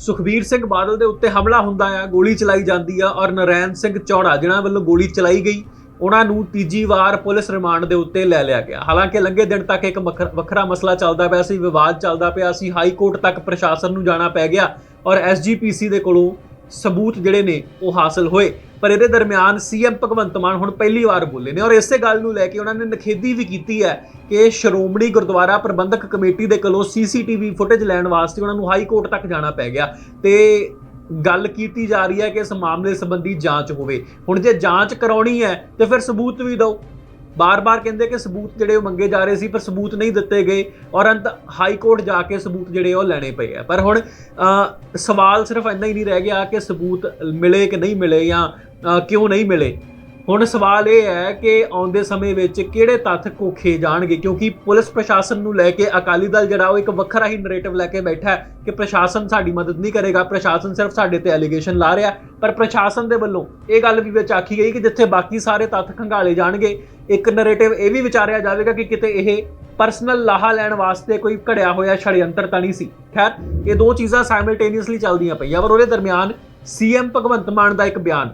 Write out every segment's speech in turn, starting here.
ਸੁਖਬੀਰ ਸਿੰਘ ਬਾਦਲ ਦੇ ਉੱਤੇ ਹਮਲਾ ਹੁੰਦਾ ਆ, ਗੋਲੀ ਚਲਾਈ ਜਾਂਦੀ ਆ ਔਰ ਨਰੈਣ ਸਿੰਘ ਚੌੜਾ ਜਿਨ੍ਹਾਂ ਵੱਲੋਂ ਗੋਲੀ ਚਲਾਈ ਗਈ, ਉਹਨਾਂ ਨੂੰ ਤੀਜੀ ਵਾਰ ਪੁਲਿਸ ਰਿਮਾਂਡ ਦੇ ਉੱਤੇ ਲੈ ਲਿਆ ਗਿਆ। ਹਾਲਾਂਕਿ ਲੰਘੇ ਦਿਨ ਤੱਕ ਇੱਕ ਵੱਖਰ- ਵੱਖਰਾ ਮਸਲਾ ਚੱਲਦਾ ਪਿਆ ਸੀ, ਵਿਵਾਦ ਚੱਲਦਾ ਪਿਆ ਸੀ, ਹਾਈ ਕੋਰਟ ਤੱਕ ਪ੍ਰਸ਼ਾਸਨ ਨੂੰ ਜਾਣਾ ਪੈ ਗਿਆ ਔਰ ਐਸਜੀਪੀਸੀ ਦੇ ਕੋਲੋਂ ਸਬੂਤ ਜਿਹੜੇ ਨੇ ਉਹ ਹਾਸਲ ਹੋਏ। ਪਰ ਇਹਦੇ ਦਰਮਿਆਨ ਸੀਐਮ ਭਗਵੰਤ ਮਾਨ ਹੁਣ ਪਹਿਲੀ ਵਾਰ ਬੋਲੇ ਨੇ ਔਰ ਇਸੇ ਗੱਲ ਨੂੰ ਲੈ ਕੇ ਉਹਨਾਂ ਨੇ ਨਖੇਦੀ ਵੀ ਕੀਤੀ ਹੈ ਕਿ ਸ਼੍ਰੋਮਣੀ ਗੁਰਦੁਆਰਾ ਪ੍ਰਬੰਧਕ ਕਮੇਟੀ ਦੇ ਕੋਲੋਂ ਸੀਸੀਟੀਵੀ ਫੁਟੇਜ ਲੈਣ ਵਾਸਤੇ ਉਹਨਾਂ ਨੂੰ ਹਾਈ ਕੋਰਟ ਤੱਕ ਜਾਣਾ ਪੈ ਗਿਆ ਤੇ ਗੱਲ ਕੀਤੀ ਜਾ ਰਹੀ ਹੈ ਕਿ ਇਸ ਮਾਮਲੇ ਸੰਬੰਧੀ ਜਾਂਚ ਹੋਵੇ। ਹੁਣ ਜੇ ਜਾਂਚ ਕਰਾਉਣੀ ਹੈ ਤੇ ਫਿਰ ਸਬੂਤ ਵੀ ਦਿਓ। ਬਾਰ-ਬਾਰ ਕਹਿੰਦੇ ਕਿ ਸਬੂਤ ਜਿਹੜੇ ਉਹ ਮੰਗੇ ਜਾ ਰਹੇ ਸੀ ਪਰ ਸਬੂਤ ਨਹੀਂ ਦਿੱਤੇ ਗਏ ਔਰ ਅੰਤ ਹਾਈ ਕੋਰਟ ਜਾ ਕੇ ਸਬੂਤ ਜਿਹੜੇ ਉਹ ਲੈਣੇ ਪਏ ਆ। ਪਰ ਹੁਣ ਅ, ਸਵਾਲ ਸਿਰਫ ਇੰਨਾ ਹੀ ਨਹੀਂ ਰਹਿ ਗਿਆ ਕਿ ਸਬੂਤ ਮਿਲੇ ਕਿ ਨਹੀਂ ਮਿਲੇ ਜਾਂ ਕਿਉਂ ਨਹੀਂ ਮਿਲੇ। ਹੁਣ ਸਵਾਲ ਇਹ ਹੈ ਕਿ ਆਉਂਦੇ ਸਮੇਂ ਵਿੱਚ ਕਿਹੜੇ ਤੱਥ ਕੋਖੇ ਜਾਣਗੇ? ਕਿਉਂਕਿ ਪੁਲਿਸ ਪ੍ਰਸ਼ਾਸਨ ਨੂੰ ਲੈ ਕੇ ਅਕਾਲੀ ਦਲ ਜਿਹੜਾ, ਉਹ ਇੱਕ ਵੱਖਰਾ ਹੀ ਨੈਰੇਟਿਵ ਲੈ ਕੇ ਬੈਠਾ ਹੈ ਕਿ ਪ੍ਰਸ਼ਾਸਨ ਸਾਡੀ ਮਦਦ ਨਹੀਂ ਕਰੇਗਾ। ਪ੍ਰਸ਼ਾਸਨ ਸਿਰਫ ਸਾਡੇ ਤੇ ਐਲੀਗੇਸ਼ਨ ਲਾ ਰਿਹਾ ਪਰ ਪ੍ਰਸ਼ਾਸਨ ਦੇ ਵੱਲੋਂ ਇਹ ਗੱਲ ਵੀ ਵਿੱਚ ਆਖੀ ਗਈ ਕਿ ਜਿੱਥੇ ਬਾਕੀ ਸਾਰੇ ਤੱਥ ਖੰਗਾਲੇ ਜਾਣਗੇ, ਇੱਕ ਨੈਰੇਟਿਵ ਇਹ ਵੀ ਵਿਚਾਰਿਆ ਜਾਵੇਗਾ ਕਿ ਕਿਤੇ ਇਹ ਪਰਸਨਲ ਲਾਹਾ ਲੈਣ ਵਾਸਤੇ ਕੋਈ ਘੜਿਆ ਹੋਇਆ ਛੜਯੰਤਰ ਤਾਂ ਨਹੀਂ ਸੀ। ਖੈਰ, ਇਹ ਦੋ ਚੀਜ਼ਾਂ ਸਾਈਮਲਟੇਨੀਅਸਲੀ ਚੱਲਦੀਆਂ ਪਈਆਂ, ਪਰ ਉਹਦੇ ਦਰਮਿਆਨ ਸੀਐਮ ਭਗਵੰਤ ਮਾਨ ਦਾ ਇੱਕ ਬਿਆਨ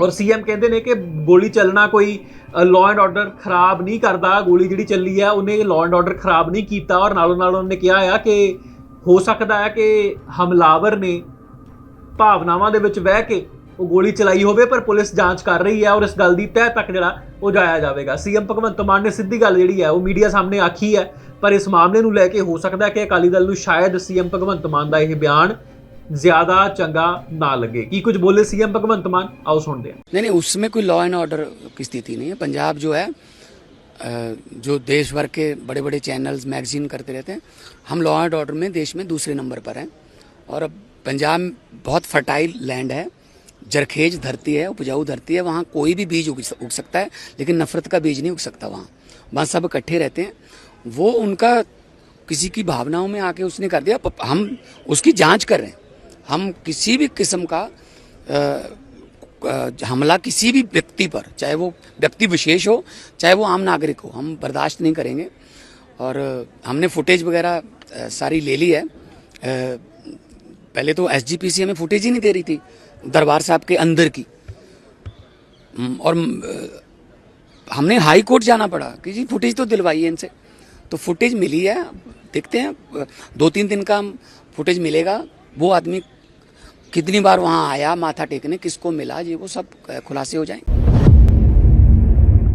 ਔਰ ਸੀਐਮ ਕਹਿੰਦੇ ਨੇ ਕਿ ਗੋਲੀ ਚੱਲਣਾ ਕੋਈ ਲਾਅ ਐਂਡ ਆਰਡਰ ਖਰਾਬ ਨਹੀਂ ਕਰਦਾ, ਗੋਲੀ ਜਿਹੜੀ ਚੱਲੀ ਆ, ਉਹਨੇ ਲਾਅ ਐਂਡ ਆਰਡਰ ਖਰਾਬ ਨਹੀਂ ਕੀਤਾ ਔਰ ਨਾਲੋਂ ਨਾਲ ਉਹਨੇ ਕਿਹਾ ਆ ਕਿ ਹੋ ਸਕਦਾ ਹੈ ਕਿ ਹਮਲਾਵਰ ਨੇ ਭਾਵਨਾਵਾਂ ਦੇ ਵਿੱਚ ਵਹਿ ਕੇ ਉਹ ਗੋਲੀ ਚਲਾਈ ਹੋਵੇ, ਪਰ ਪੁਲਿਸ ਜਾਂਚ ਕਰ ਰਹੀ ਹੈ ਔਰ ਇਸ ਗੱਲ ਦੀ ਤਹਿ ਤੱਕ ਜਿਹੜਾ ਉਹ ਜਾਇਆ ਜਾਵੇਗਾ। ਸੀਐਮ ਭਗਵੰਤ ਮਾਨ ਨੇ ਸਿੱਧੀ ਗੱਲ ਜਿਹੜੀ ਹੈ ਉਹ ਮੀਡੀਆ ਸਾਹਮਣੇ ਆਖੀ ਹੈ ਪਰ ਇਸ ਮਾਮਲੇ ਨੂੰ ਲੈ ਕੇ ਹੋ ਸਕਦਾ ਹੈ ਕਿ ਅਕਾਲੀ ਦਲ ਨੂੰ ਸ਼ਾਇਦ ਸੀਐਮ ਭਗਵੰਤ ਮਾਨ ਦਾ ਇਹ ਬਿਆਨ ਜ਼ਿਆਦਾ ਚੰਗਾ ਨਾ ਲੱਗੇ ਕੀ ਕੁਝ ਬੋਲੇ ਸੀਐਮ ਭਗਵੰਤ ਮਾਨ ਆਓ ਸੁਣਦੇ ਹਾਂ नहीं नहीं उसमें कोई लॉ एंड ऑर्डर की स्थिति नहीं है पंजाब जो है अ, जो देश भर के बड़े बड़े चैनल्स मैगजीन करते रहते हैं हम लॉ एंड ऑर्डर में देश में दूसरे नंबर पर हैं और अब पंजाब बहुत फर्टाइल लैंड है जरखेज धरती है उपजाऊ धरती है वहाँ कोई भी बीज उग उग सकता है लेकिन नफरत का बीज नहीं उग सकता वहाँ वहाँ सब इकट्ठे रहते हैं वो उनका किसी की भावनाओं में आके उसने कर दिया प- हम उसकी जांच कर रहे हैं हम किसी भी किस्म का अ, हमला किसी भी व्यक्ति पर चाहे वो व्यक्ति विशेष हो चाहे वो आम नागरिक हो हम बर्दाश्त नहीं करेंगे। और हमने फुटेज वगैरह सारी ले ली है। पहले तो एसजीपीसी हमें फुटेज ही नहीं दे रही थी दरबार साहब के अंदर की। और हमने हाई कोर्ट जाना पड़ा कि जी फुटेज तो दिलवाइए इनसे। तो फुटेज मिली है देखते हैं दो तीन दिन का फुटेज मिलेगा वो आदमी कितनी बार वहाँ आया माथा टेकने किसको मिला ये वो सब अ, खुलासे हो जाएं